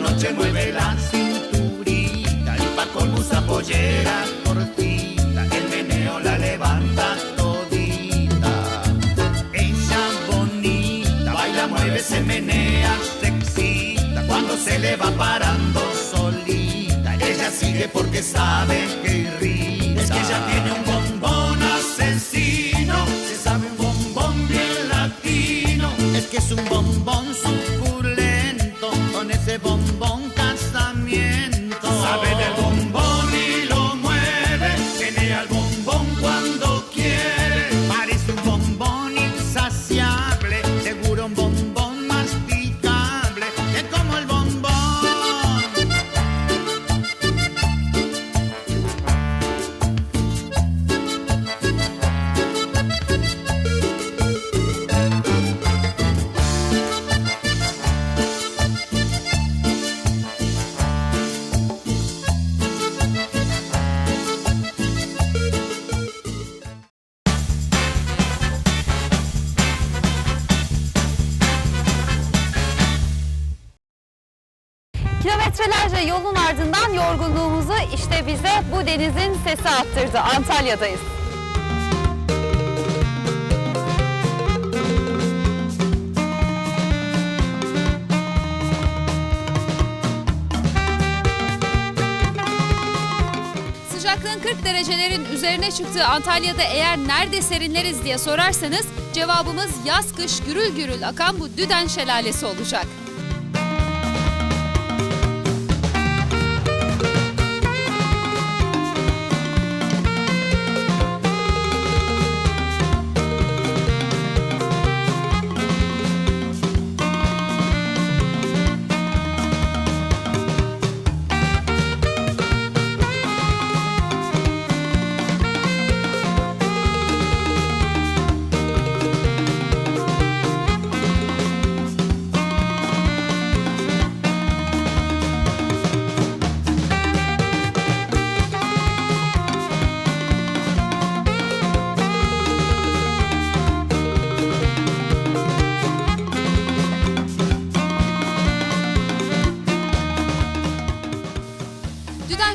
noche mueve la cinturita y pa' con usa pollera cortita, el meneo la levanta todita. Ella bonita, baila, mueve, se menea, se excita, cuando se le va parando solita, ella sigue porque sabe que irrita. Es que ella tiene un ardından yorgunluğumuzu işte bize bu denizin sesi attırdı. Antalya'dayız. Sıcaklığın 40 derecelerin üzerine çıktığı Antalya'da eğer nerede serinleriz diye sorarsanız cevabımız yaz kış gürül gürül akan bu Düden Şelalesi olacak.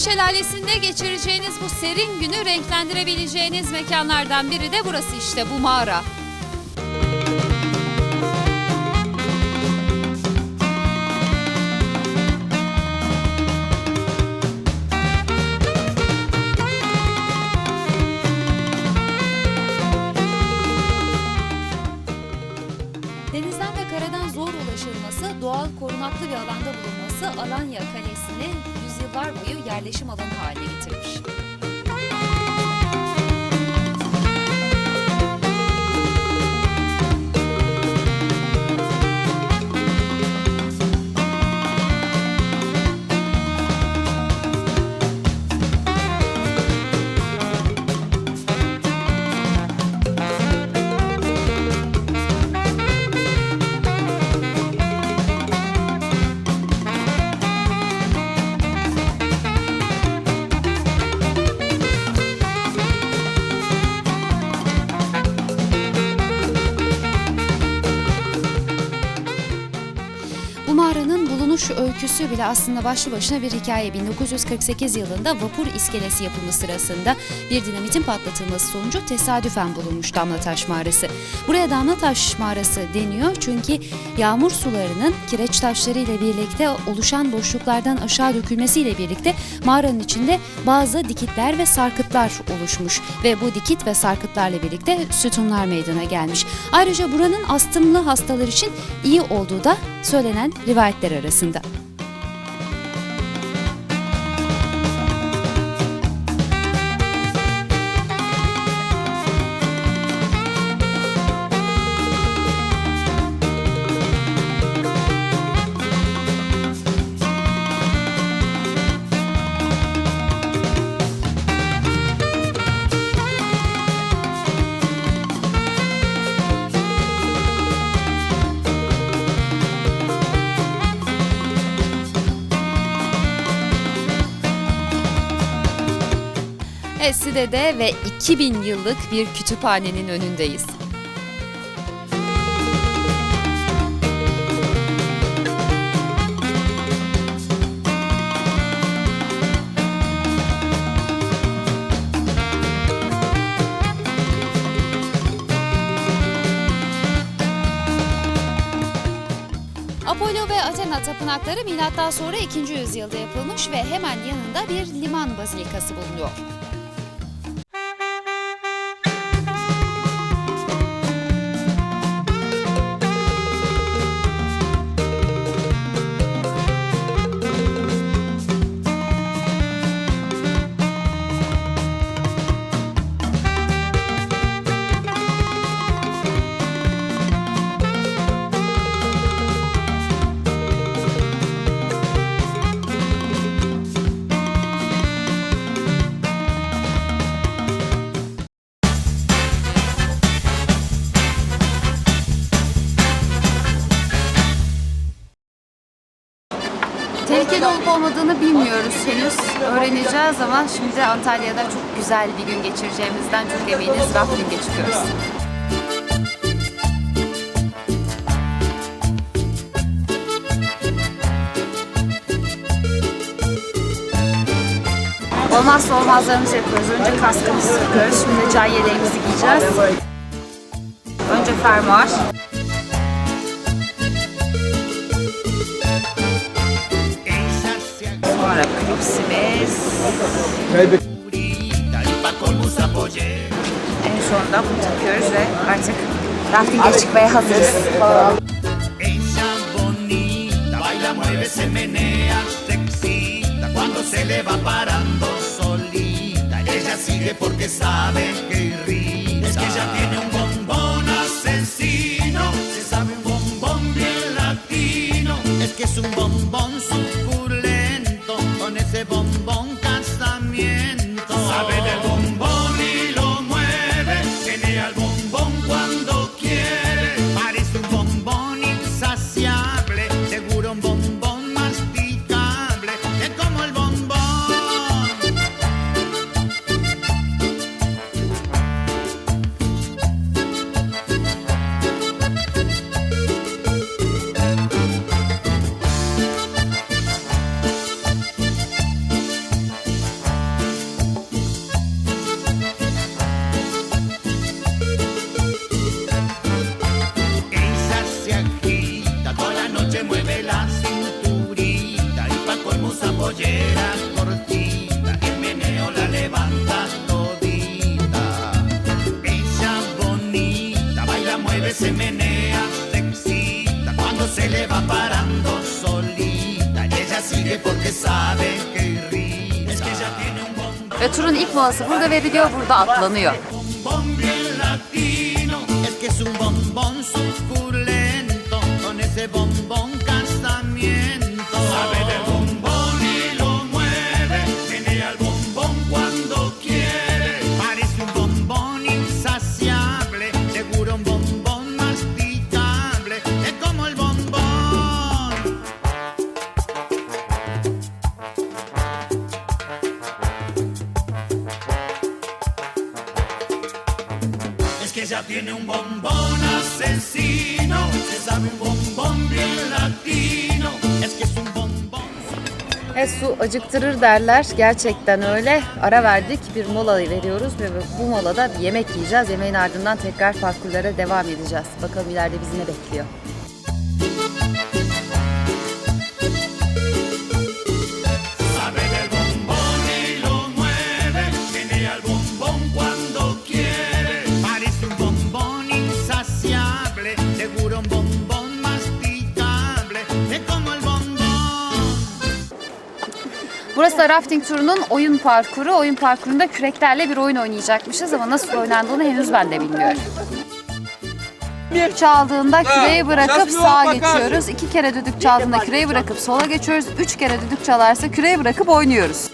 Şelalesi'nde geçireceğiniz bu serin günü renklendirebileceğiniz mekanlardan biri de burası işte bu mağara. Yerleşim alanı öyküsü bile aslında başlı başına bir hikaye. 1948 yılında vapur iskelesi yapımı sırasında bir dinamitin patlatılması sonucu tesadüfen bulunmuş Damlataş Mağarası. Buraya Damlataş Mağarası deniyor çünkü yağmur sularının kireç taşları ile birlikte oluşan boşluklardan aşağı dökülmesiyle birlikte mağaranın içinde bazı dikitler ve sarkıtlar oluşmuş ve bu dikit ve sarkıtlarla birlikte sütunlar meydana gelmiş. Ayrıca buranın astımlı hastalar için iyi olduğu da söylenen rivayetler arasında. Edirne'de ve 2000 yıllık bir kütüphanenin önündeyiz. Apollo ve Athena tapınakları milattan sonra 2. yüzyılda yapılmış ve hemen yanında bir liman bazilikası bulunuyor. Öğreneceğiz ama şimdi Antalya'da çok güzel bir gün geçireceğimizden çok eminiz. Rafting'e çıkıyoruz. Olmazsa olmazlarımızı yapıyoruz. Önce kaskımızı takıyoruz. Şimdi can yeleğimizi giyeceğiz. Önce fermuar. En sonunda bunu takıyoruz ve artık rafting'e çıkmaya hazırız. Ella bonita, baila, mueve, se menea, se excita cuando se le va parando solita. Ella sigue porque sabe que irrita. Es que ella tiene un bombón asesino, se sabe un bombón bien latino. Es que es un bombón suculento, Molası burada veriliyor, burada atlanıyor. Acıktırır derler. Gerçekten öyle. Ara verdik. Bir mola veriyoruz ve bu molada yemek yiyeceğiz. Yemeğin ardından tekrar parkurlara devam edeceğiz. Bakalım ileride bizi ne bekliyor. Da rafting turunun oyun parkuru. Oyun parkurunda küreklerle bir oyun oynayacakmışız ama nasıl oynandığını henüz ben de bilmiyorum. Düdük çaldığında küreği bırakıp sağa geçiyoruz. İki kere düdük çaldığında küreği bırakıp sola geçiyoruz. Üç kere düdük çalarsa küreği bırakıp oynuyoruz.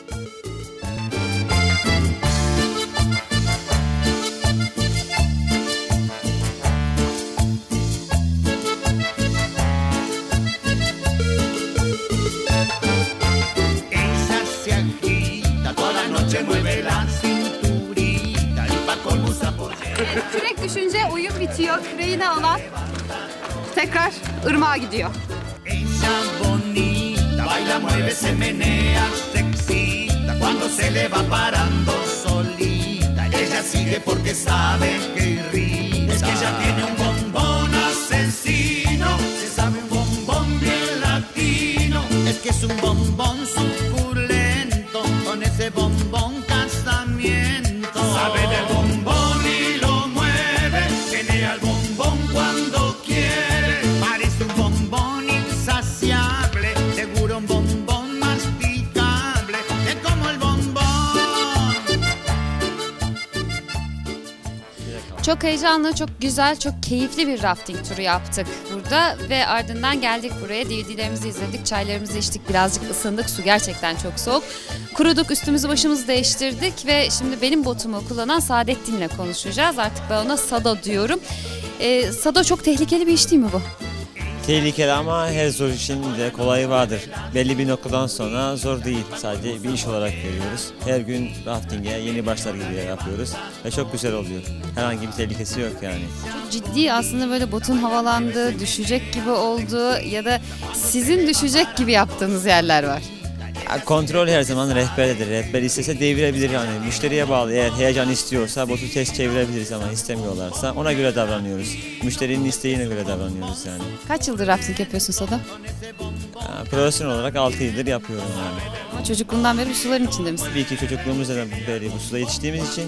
geçiyor, Kreyini alan tekrar ırmağa gidiyor. Cuando se le va parando solita, ella sigue porque sabe que irrita. Es que ella tiene un bombón asesino, se sabe un bombón bien latino. Es que es un bombón Çok heyecanlı, çok güzel, çok keyifli bir rafting turu yaptık burada ve ardından geldik buraya. DVD'lerimizi izledik, çaylarımızı içtik, birazcık ısındık. Su gerçekten çok soğuk. Kuruduk, üstümüzü başımızı değiştirdik ve şimdi benim botumu kullanan Saadettin'le konuşacağız. Artık ben ona Sado diyorum. Ee, Sado çok tehlikeli bir iş değil mi bu? Tehlikeli ama her zor işin de kolayı vardır. Belli bir noktadan sonra zor değil. Sadece bir iş olarak görüyoruz. Her gün rafting'e yeni başlar gibi yapıyoruz. Ve çok güzel oluyor. Herhangi bir tehlikesi yok yani. Çok ciddi aslında böyle botun havalandığı, düşecek gibi olduğu ya da sizin düşecek gibi yaptığınız yerler var. Kontrol her zaman rehberdedir. Rehber istese devirebilir yani. Müşteriye bağlı. Eğer heyecan istiyorsa botu ters çevirebiliriz ama istemiyorlarsa ona göre davranıyoruz. Müşterinin isteğine göre davranıyoruz yani. Kaç yıldır rafting yapıyorsun Sado? Ya, profesyonel olarak 6 yıldır yapıyorum yani. Ama çocukluğundan beri bu suların içinde misin? Tabii ki çocukluğumuzda da beri bu suda yetiştiğimiz için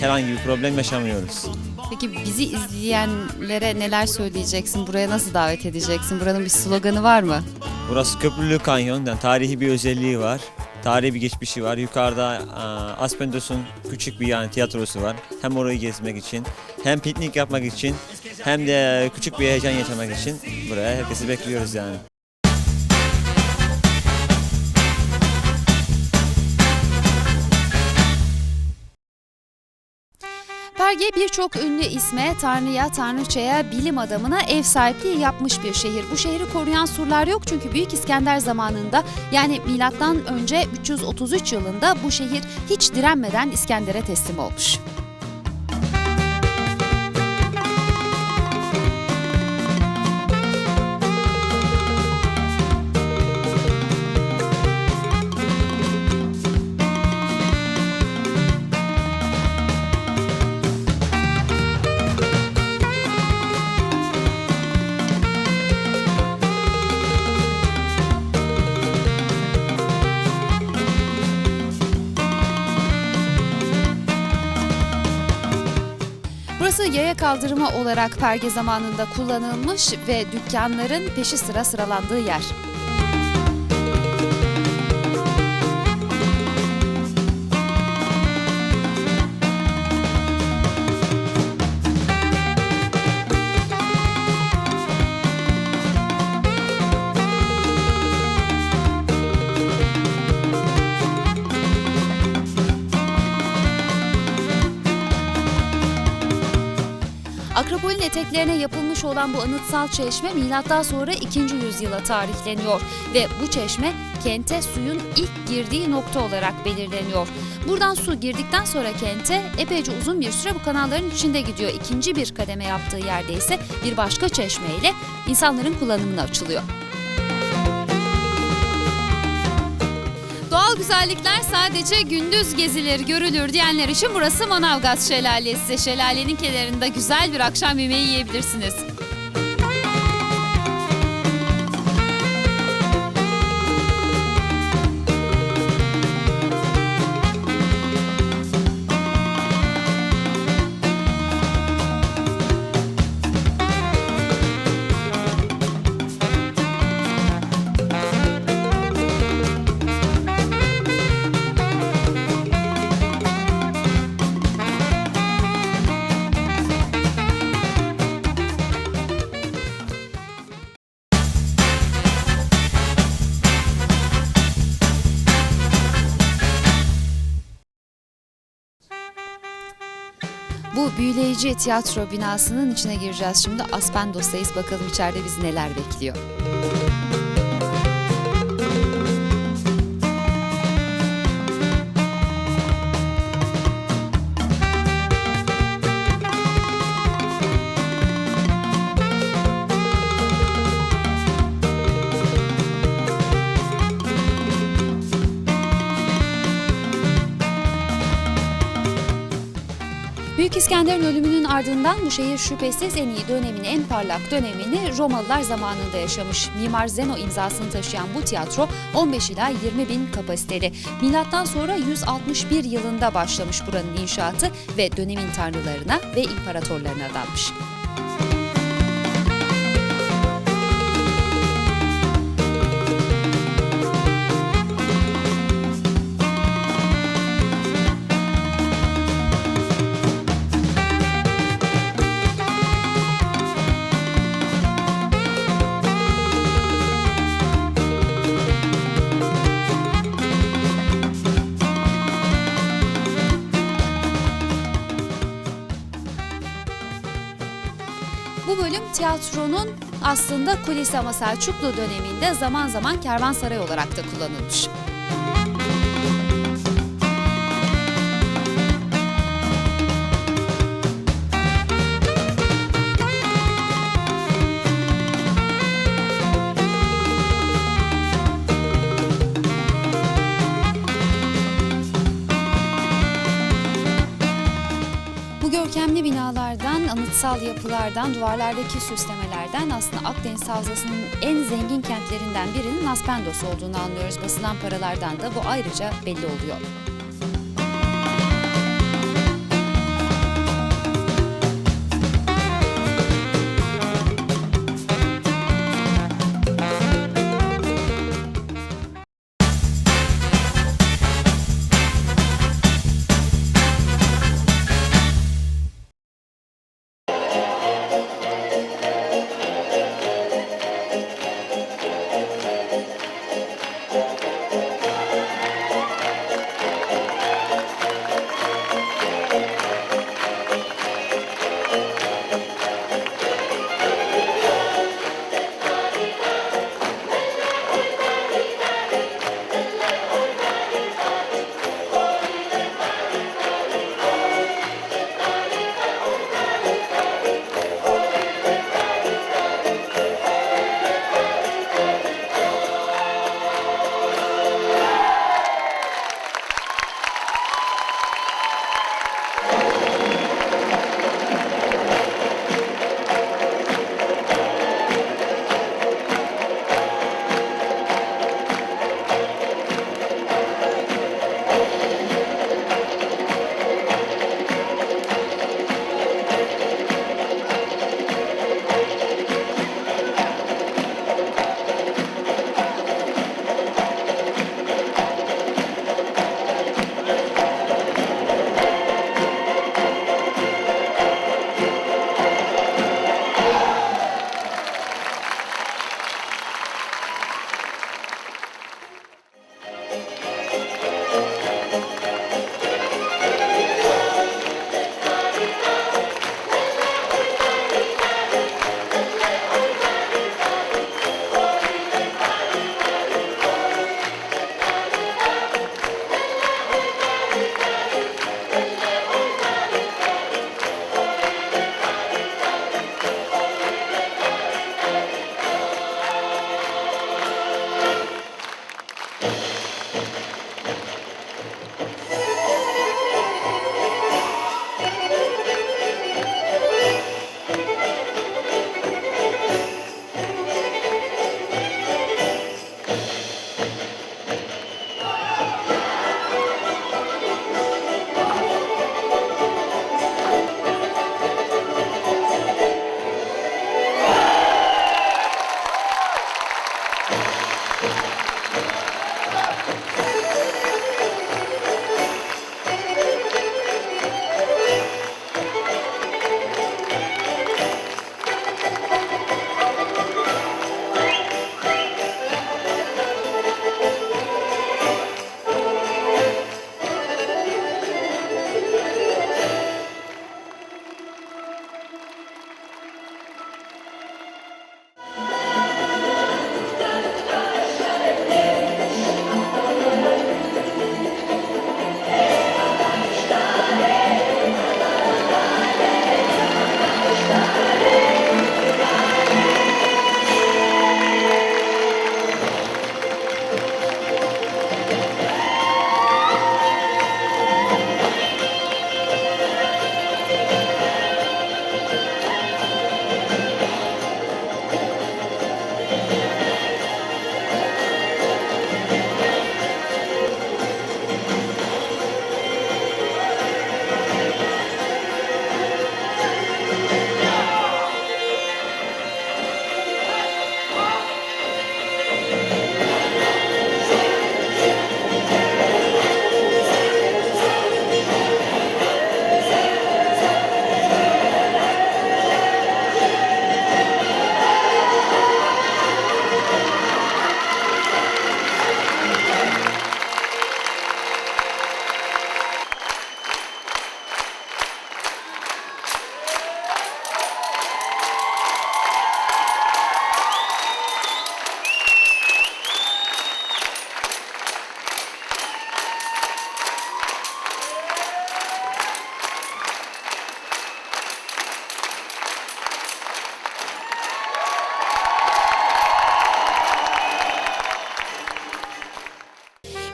herhangi bir problem yaşamıyoruz. Peki bizi izleyenlere neler söyleyeceksin? Buraya nasıl davet edeceksin? Buranın bir sloganı var mı? Burası Köprülü Kanyon, yani tarihi bir özelliği var. Tarihi bir geçmişi var. Yukarıda aa, Aspendos'un küçük bir yani tiyatrosu var. Hem orayı gezmek için, hem piknik yapmak için, hem de küçük bir heyecan yaşamak için buraya herkesi bekliyoruz yani. Perge birçok ünlü isme, tanrıya, tanrıçaya, bilim adamına ev sahipliği yapmış bir şehir. Bu şehri koruyan surlar yok çünkü Büyük İskender zamanında yani milattan önce 333 yılında bu şehir hiç direnmeden İskender'e teslim olmuş. Kaldırımı olarak perge zamanında kullanılmış ve dükkanların peşi sıra sıralandığı yer. Eteklerine yapılmış olan bu anıtsal çeşme milattan sonra 2. yüzyıla tarihleniyor ve bu çeşme kente suyun ilk girdiği nokta olarak belirleniyor. Buradan su girdikten sonra kente epeyce uzun bir süre bu kanalların içinde gidiyor. İkinci bir kademe yaptığı yerde ise bir başka çeşmeyle insanların kullanımına açılıyor. Güzellikler sadece gündüz gezilir, görülür diyenler için burası Manavgat Şelalesi. Şelalenin kenarında güzel bir akşam yemeği yiyebilirsiniz. Bu büyüleyici tiyatro binasının içine gireceğiz şimdi. Aspendos'tayız. Bakalım içeride bizi neler bekliyor. İskender'in ölümünün ardından bu şehir şüphesiz en iyi dönemini, en parlak dönemini Romalılar zamanında yaşamış. Mimar Zeno imzasını taşıyan bu tiyatro 15 ila 20 bin kapasiteli. Milattan sonra 161 yılında başlamış buranın inşaatı ve dönemin tanrılarına ve imparatorlarına adanmış. Aslında kulisi ama Selçuklu döneminde zaman zaman kervansaray olarak da kullanılmış. Anıtsal yapılardan, duvarlardaki süslemelerden aslında Akdeniz Havzası'nın en zengin kentlerinden birinin Aspendos olduğunu anlıyoruz. Basılan paralardan da bu ayrıca belli oluyor.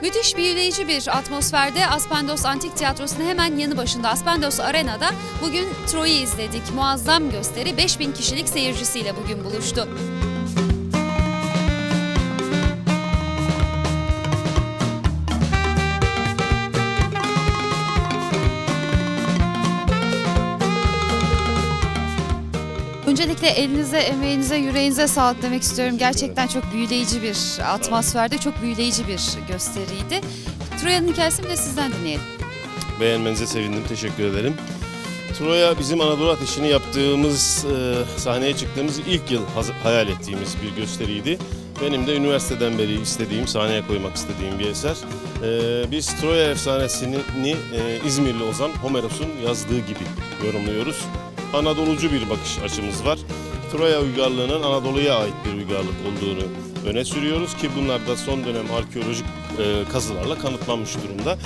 Müthiş büyüleyici bir atmosferde Aspendos Antik Tiyatrosu'nun hemen yanı başında Aspendos Arena'da bugün Troy'u izledik. Muazzam gösteri 5000 kişilik seyircisiyle bugün buluştu. Öncelikle elinize, emeğinize, yüreğinize sağlık demek istiyorum. Gerçekten çok büyüleyici bir atmosferde, çok büyüleyici bir gösteriydi. Troya'nın hikayesini de sizden dinleyelim. Beğenmenize sevindim. Teşekkür ederim. Troya bizim Anadolu Ateşi'ni yaptığımız, e, sahneye çıktığımız ilk yıl hayal ettiğimiz bir gösteriydi. Benim de üniversiteden beri istediğim, sahneye koymak istediğim bir eser. E, biz Troya efsanesini e, İzmirli Ozan Homeros'un yazdığı gibi yorumluyoruz. Anadolucu bir bakış açımız var. Troya uygarlığının Anadolu'ya ait bir uygarlık olduğunu öne sürüyoruz ki bunlar da son dönem arkeolojik e, kazılarla kanıtlanmış durumda.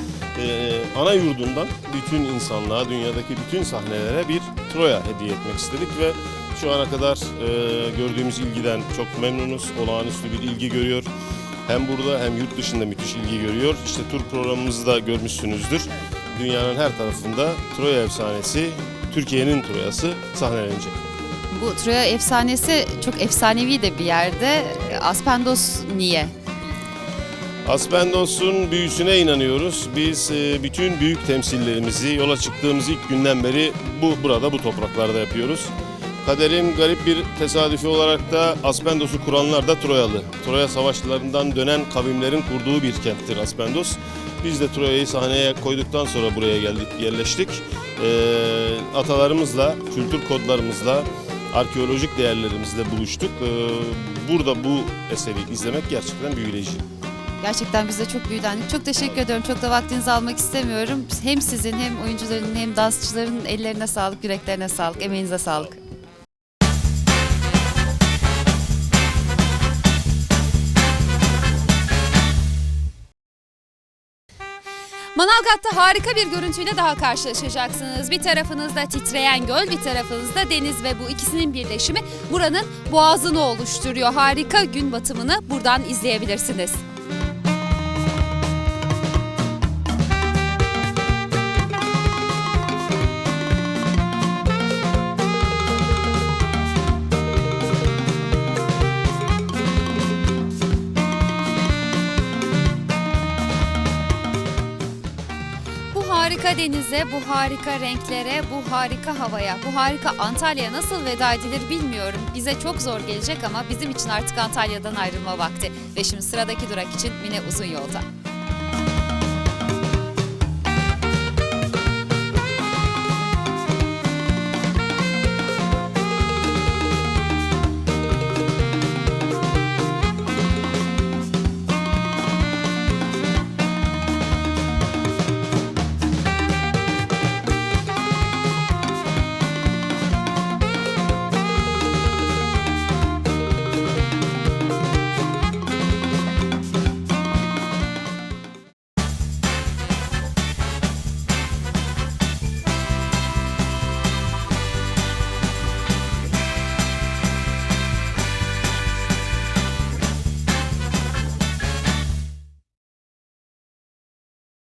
E, ana yurdundan bütün insanlığa, dünyadaki bütün sahnelere bir Troya hediye etmek istedik ve şu ana kadar e, gördüğümüz ilgiden çok memnunuz. Olağanüstü bir ilgi görüyor. Hem burada hem yurt dışında müthiş ilgi görüyor. İşte tur programımızı da görmüşsünüzdür. Dünyanın her tarafında Troya efsanesi, Türkiye'nin Troya'sı sahnelenecek. Bu Troya efsanesi çok efsanevi de bir yerde. Aspendos niye? Aspendos'un büyüsüne inanıyoruz. Biz e, bütün büyük temsillerimizi yola çıktığımız ilk günden beri bu burada bu topraklarda yapıyoruz. Kaderin garip bir tesadüfi olarak da Aspendos'u kuranlar da Troyalı. Troya savaşlarından dönen kavimlerin kurduğu bir kenttir Aspendos. Biz de Troya'yı sahneye koyduktan sonra buraya geldik, yerleştik. Ee, atalarımızla, kültür kodlarımızla, arkeolojik değerlerimizle buluştuk. Ee, burada bu eseri izlemek gerçekten büyüleyici. Gerçekten biz de çok büyülendik. Çok teşekkür ediyorum. Çok da vaktinizi almak istemiyorum. Hem sizin hem oyuncuların hem dansçıların ellerine sağlık, yüreklerine sağlık, emeğinize sağlık. Manavgat'ta harika bir görüntüyle daha karşılaşacaksınız. Bir tarafınızda titreyen göl, bir tarafınızda deniz ve bu ikisinin birleşimi buranın boğazını oluşturuyor. Harika gün batımını buradan izleyebilirsiniz. Bu harika denize, bu harika renklere, bu harika havaya, bu harika Antalya'ya nasıl veda edilir bilmiyorum. Bize çok zor gelecek ama bizim için artık Antalya'dan ayrılma vakti. Ve şimdi sıradaki durak için Mine Uzun Yolda.